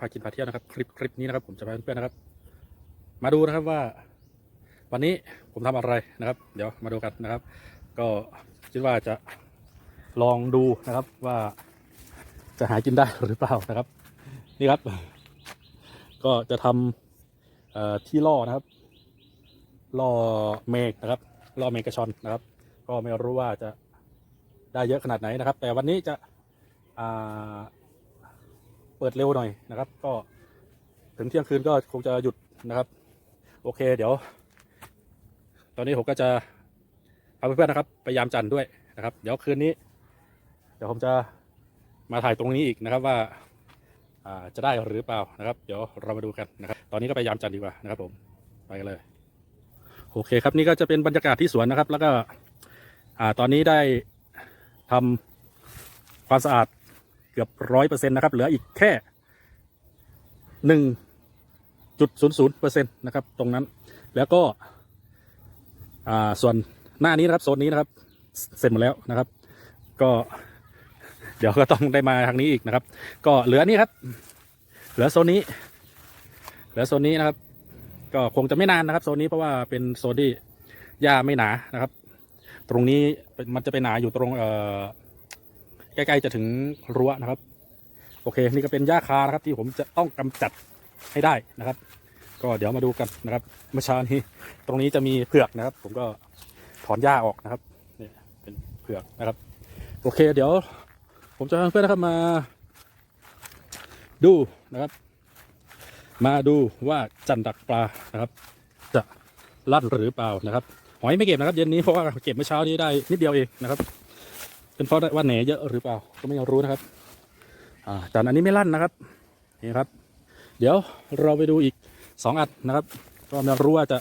วัสดีครับผมตั้มพากินพาเที่ยวนะครับคลิปคลิปนี้นะครับผมจะพาเพื่อนๆนะครับ มาดูนะครับว่า วันนี้ผมทำอะไรนะครับ เดี๋ยวมาดูกันนะครับ ก็คิดว่าจะลองดูนะครับว่าจะหากินได้หรือเปล่านะครับ นี่ครับ ก็จะทำเอ่อที่ล่อนะครับ ล่อเมฆนะครับ ล่อเมกระชอนนะครับ ก็ไม่รู้ว่าจะได้เยอะขนาดไหนนะครับ แต่วันนี้จะอ่า เปิดเร็วหน่อยนะครับ ก็ถึงเที่ยงคืนก็คงจะหยุดนะครับ โอเค เดี๋ยว ตอนนี้ผมก็จะพาเพื่อนๆนะครับไปยามจันทร์ด้วยนะครับ เดี๋ยวคืนนี้ เดี๋ยวผมจะมาถ่ายตรงนี้อีกนะครับว่าอ่าจะได้หรือเปล่านะครับ เดี๋ยวเรามาดูกันนะครับ ตอนนี้ก็ไปยามจันทร์ดีกว่านะครับ ผมไปกันเลยโอเคครับนี่ก็จะเป็นบรรยากาศที่สวนนะครับ แล้วก็อ่าตอนนี้ได้ทำความสะอาด เกือบร้อยเปอร์เซ็นต์นะครับ เหลืออีกแค่หนึ่งจุดศูนย์ศูนย์เปอร์เซ็นต์นะครับ ตรงนั้น แล้วก็ส่วนหน้านี้นะครับโซนนี้นะครับ เสร็จหมดแล้วนะครับ ก็ เดี๋ยวก็ต้องได้มาทางนี้อีกนะครับ ก็เหลือนี่ครับ เหลือโซนนี้ เหลือโซนนี้นะครับ ก็คงจะไม่นานนะครับโซนนี้เพราะว่าเป็นโซนที่หญ้าไม่หนานะครับ ตรงนี้มันจะไปหนาอยู่ตรงเอ่อ ใกล้ๆจะถึงรั้วนะครับ โอเค นี่ก็เป็นหญ้าคานะครับ ที่ผมจะต้องกำจัดให้ได้นะครับ ก็เดี๋ยวมาดูกันนะครับเมื่อเช้านี้ตรงนี้จะมีเผือกนะครับ ผมก็ถอนหญ้าออกนะครับนี่เป็นเผือกนะครับ โอเค เดี๋ยว ผมจะเพื่อนนะครับมา ดูนะครับ มาดูว่าจันดักปลานะครับ จะลั่นหรือเปล่านะครับ หอยไม่เก็บนะครับ เย็นนี้เพราะว่าเก็บเมื่อเช้านี้ได้นิดเดียวเองนะครับ เป็นเพราะว่าแหนเยอะหรือเปล่าก็ไม่รู้นะครับ อ่าแต่อันนี้ไม่ลั่นนะครับนี่ครับ เดี๋ยวเราไปดูอีกสองอันนะครับ ก็ไม่รู้ว่าจะ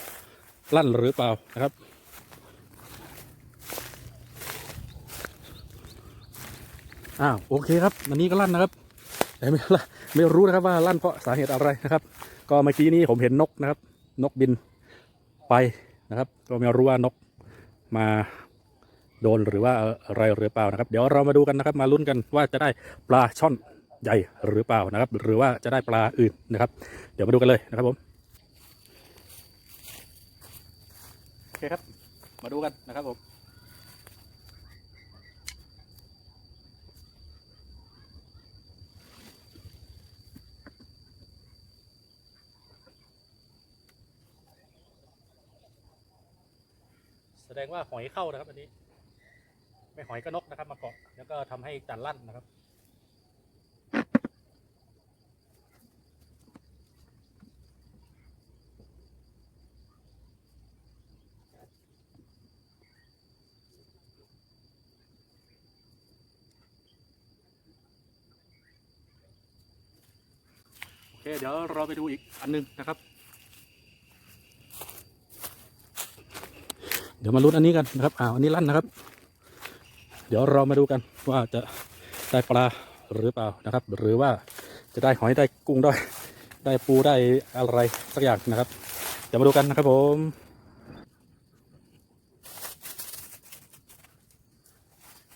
ลั่นหรือเปล่านะครับอ้าวโอเคครับอันนี้ก็ลั่นนะครับแต่ไม่ไม่รู้นะครับว่าลั่นเพราะสาเหตุอะไรนะครับ ก็เมื่อกี้นี้ผมเห็นนกนะครับ นกบินไปนะครับ ก็ไม่รู้ว่านกมา โดนหรือว่าอะไรหรือเปล่านะครับ เดี๋ยวเรามาดูกันนะครับ มาลุ้นกันว่าจะได้ปลาช่อนใหญ่หรือเปล่านะครับ หรือว่าจะได้ปลาอื่นนะครับ เดี๋ยวมาดูกันเลยนะครับผมโอเคครับ มาดูกันนะครับผมแสดงว่าหอยเข้านะครับอันนี้ ไม่หอยก็นกนะครับ มาเกาะแล้วก็ทำให้จันลั่นนะครับ โอเค เดี๋ยวเราไปดูอีกอันหนึงนะครับ เดี๋ยวมาลุ้นอันนี้กันนะครับ อ่าอันนี้ลั่นนะครับ เดี๋ยวเรามาดูกันว่าจะได้ปลาหรือเปล่านะครับ หรือว่าจะได้หอยได้กุ้งได้ได้ปูได้อะไรสักอย่างนะครับ เดี๋ยวมาดูกันนะครับผม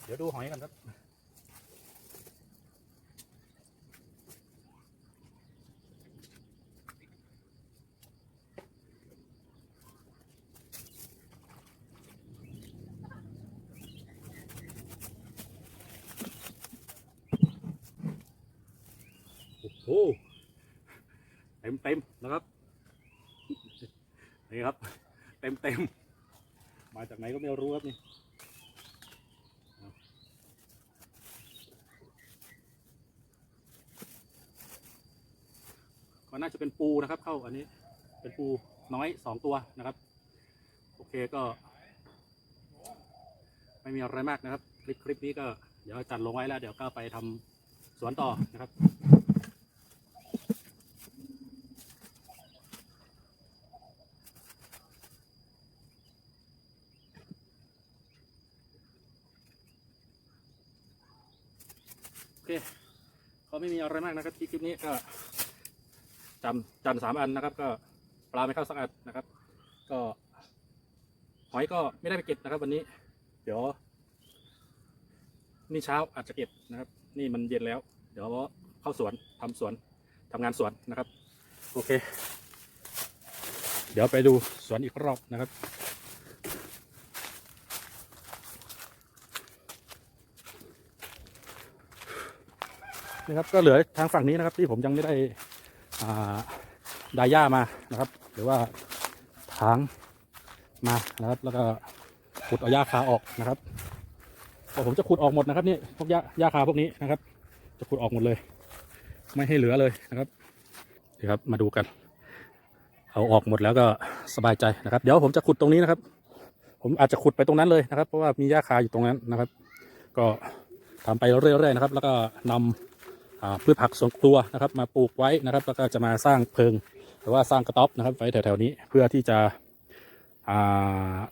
เดี๋ยวดูหอยกันครับโอ้โหเต็มเต็มนะครับนี่ครับ เต็มเต็มมาจากไหนก็ไม่รู้ครับนี่ก็น่าจะเป็นปูนะครับ เข้าอันนี้ เป็นปูน้อยสองตัวนะครับ โอเคก็ ไม่มีอะไรมากนะครับ คลิปคลิปนี้ก็เดี๋ยวจัดลงไว้แล้ว เดี๋ยวก็ไปทำสวนต่อนะครับ โอเคก็ไม่มีอะไรมากนะครับที่คลิปนี้ก็จำจันสามอันนะครับ ก็ปลาไม่เข้าสักอันนะครับ ก็หอยก็ไม่ได้ไปเก็บนะครับ วันนี้ เดี๋ยว นี่เช้าอาจจะเก็บนะครับ นี่มันเย็นแล้ว เดี๋ยวเข้าสวนทำสวนทำงานสวนนะครับ โอเค เดี๋ยวไปดูสวนอีกรอบนะครับ นะครับก็เหลือทางฝั่งนี้นะครับที่ผมยังไม่ได้าดาย่ามานะครับ หรือว่าถางมานะครับ แล้วก็ขุดเอาหญ้าคาออกนะครับผมจะขุดออกหมดนะครับนี่พวกหญ้าหญ้าคาพวกนี้นะครับ จะขุดออกหมดเลย ไม่ให้เหลือเลยนะครับนี่ครับมาดูกัน เอาออกหมดแล้วก็สบายใจนะครับ เดี๋ยวผมจะขุดตรงนี้นะครับ ผมอาจจะขุดไปตรงนั้นเลยนะครับ เพราะว่ามีหญ้าคาอยู่ตรงนั้นนะครับ ก็ทำไปเรื่อยๆนะครับ แล้วก็นำอ่า พืชผักสวนครัวนะครับ มาปลูกไว้นะครับแล้วก็จะมาสร้างเพิง หรือว่าสร้างกระต๊อบนะครับไว้แถวๆนี้เพื่อที่จะ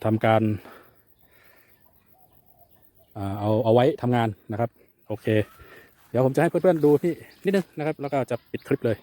ทำทำการอเอาเอาไว้ทำงานนะครับ โอเค เดี๋ยวผมจะให้เพื่อนๆดูนี่นิดนึงนะครับ แล้วก็จะปิดคลิปเลย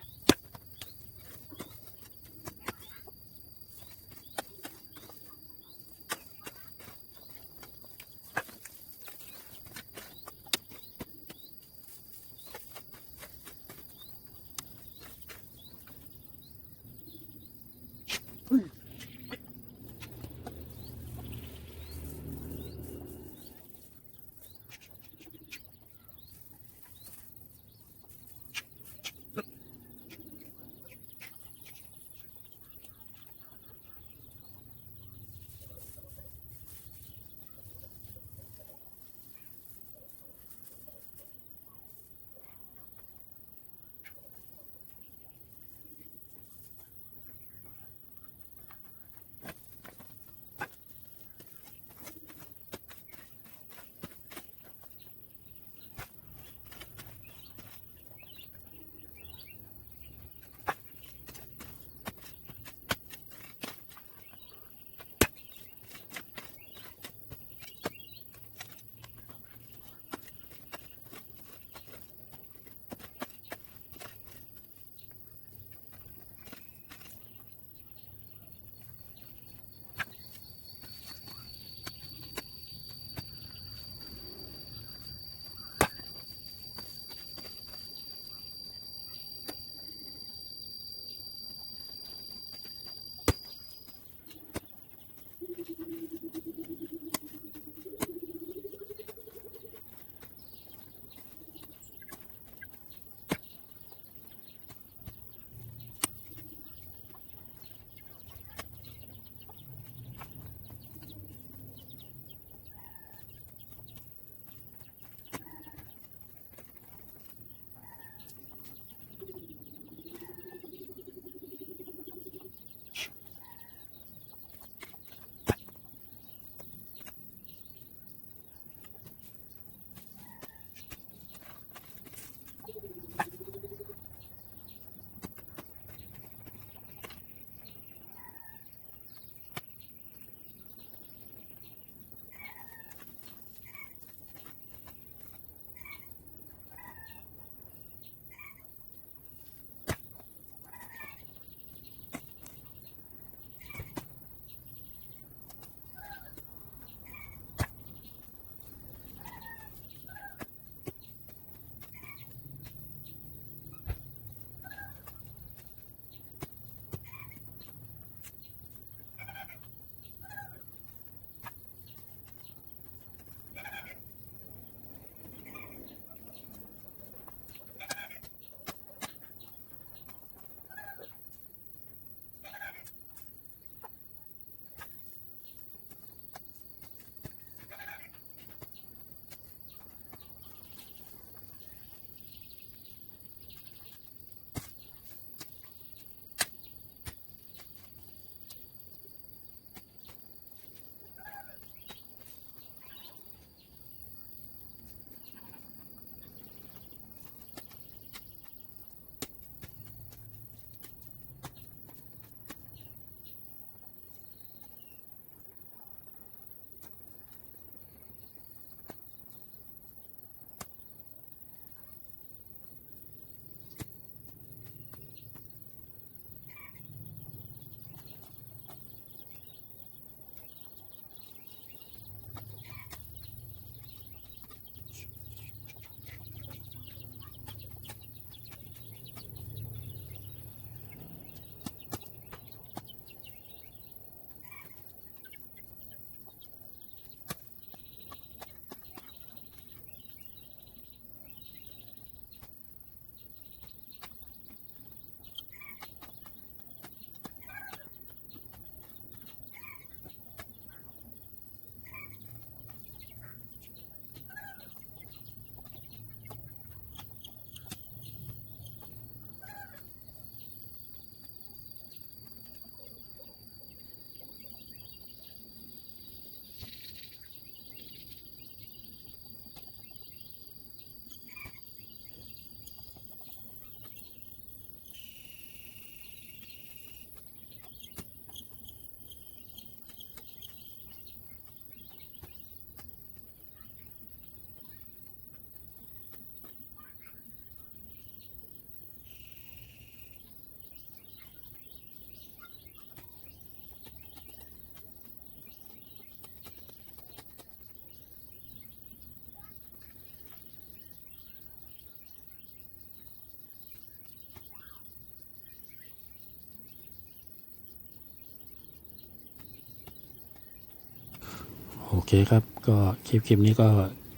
โอเคครับ ก็คลิปคลิปนี้ก็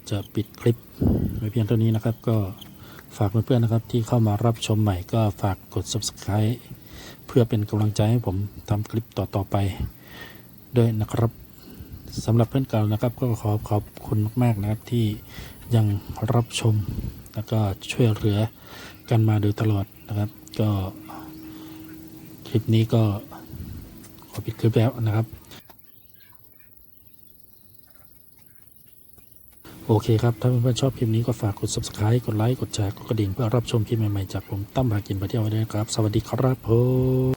จะปิดคลิปไว้เพียงเท่านี้นะครับ ก็ฝากเพื่อนๆนะครับ ที่เข้ามารับชมใหม่ก็ฝากกด subscribe เพื่อเป็นกำลังใจให้ผมทำคลิปต่อๆไปด้วยนะครับสำหรับเพื่อนเก่านะครับ ก็ขอขอบคุณมากๆนะครับที่ยังรับชมแล้วก็ช่วยเหลือกันมาโดยตลอดนะครับ ก็คลิปนี้ก็ขอปิดคลิปแล้วนะครับ โอเคครับ ถ้าเพื่อนๆชอบคลิปนี้ก็ฝากกด subscribe กดไลค์ กดแชร์ กดกระดิ่งเพื่อรับชมคลิปใหม่ ๆ จากผมตั้มพากินไปเที่ยวไว้ด้วยครับ สวัสดีครับผม